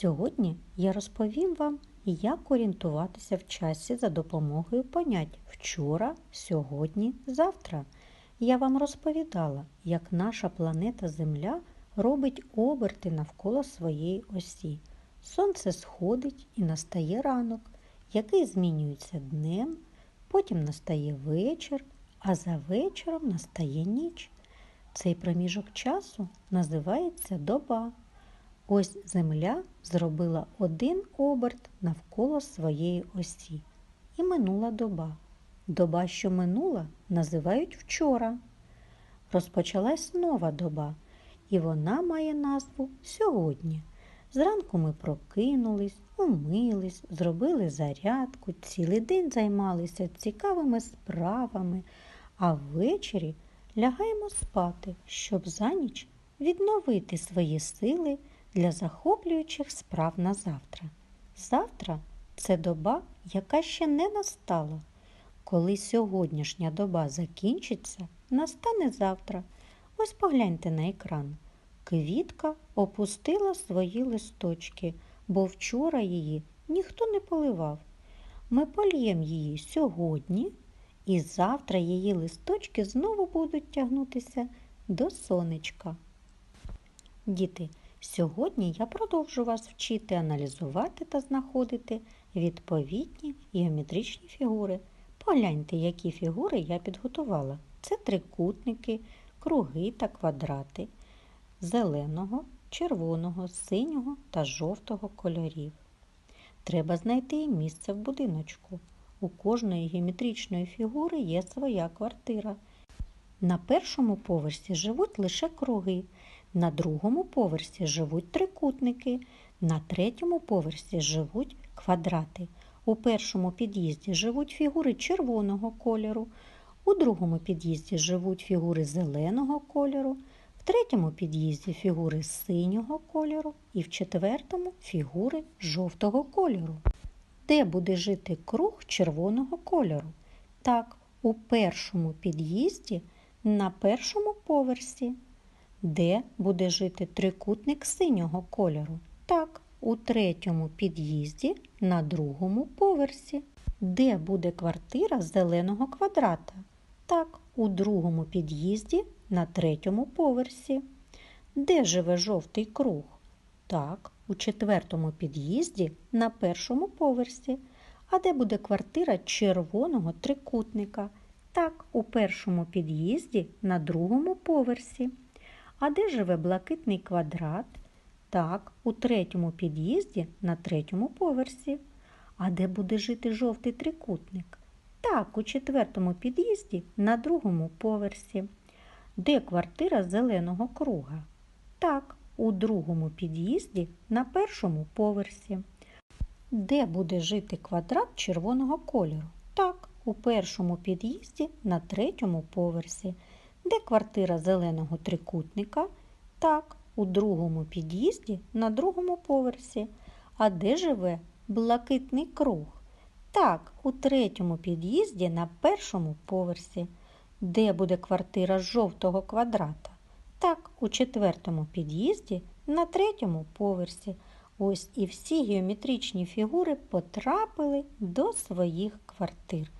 Сьогодні я розповім вам, як орієнтуватися в часі за допомогою понять вчора, сьогодні, завтра. Я вам розповідала, як наша планета Земля робить оберти навколо своєї осі. Сонце сходить і настає ранок, який змінюється днем, потім настає вечір, а за вечором настає ніч. Цей проміжок часу називається доба. Ось Земля зробила один оберт навколо своєї осі. І минула доба. Доба, що минула, називають вчора. Розпочалась нова доба, і вона має назву сьогодні. Зранку ми прокинулись, умились, зробили зарядку, цілий день займалися цікавими справами, а ввечері лягаємо спати, щоб за ніч відновити свої сили для захоплюючих справ на завтра. Завтра це доба, яка ще не настала. Коли сьогоднішня доба закінчиться, настане завтра. Ось погляньте на екран. Квітка опустила свої листочки, бо вчора її ніхто не поливав. Ми польємо її сьогодні, і завтра її листочки знову будуть тягнутися до сонечка. Діти, сьогодні я продовжу вас вчити аналізувати та знаходити відповідні геометричні фігури. Погляньте, які фігури я підготувала. Це трикутники, круги та квадрати зеленого, червоного, синього та жовтого кольорів. Треба знайти їм місце в будиночку. У кожної геометричної фігури є своя квартира. На першому поверсі живуть лише круги, на другому поверсі живуть трикутники, на третьому поверсі живуть квадрати. У першому під'їзді живуть фігури червоного кольору, у другому під'їзді живуть фігури зеленого кольору, в третьому під'їзді фігури синього кольору і в четвертому фігури жовтого кольору. Де буде жити круг червоного кольору? Так, у першому під'їзді на першому поверсі. Де буде жити трикутник синього кольору? Так, у третьому під'їзді на другому поверсі. Де буде квартира зеленого квадрата? Так, у другому під'їзді на третьому поверсі. Де живе жовтий круг? Так, у четвертому під'їзді на першому поверсі. А де буде квартира червоного трикутника? Так, у першому під'їзді на другому поверсі. А де живе блакитний квадрат? Так, у третьому під'їзді на третьому поверсі. А де буде жити жовтий трикутник? Так, у четвертому під'їзді на другому поверсі. Де квартира зеленого круга? Так, у другому під'їзді на першому поверсі. Де буде жити квадрат червоного кольору? Так, у першому під'їзді на третьому поверсі. Де квартира зеленого трикутника? Так, у другому під'їзді на другому поверсі. А де живе блакитний круг? Так, у третьому під'їзді на першому поверсі. Де буде квартира жовтого квадрата? Так, у четвертому під'їзді на третьому поверсі. Ось і всі геометричні фігури потрапили до своїх квартир.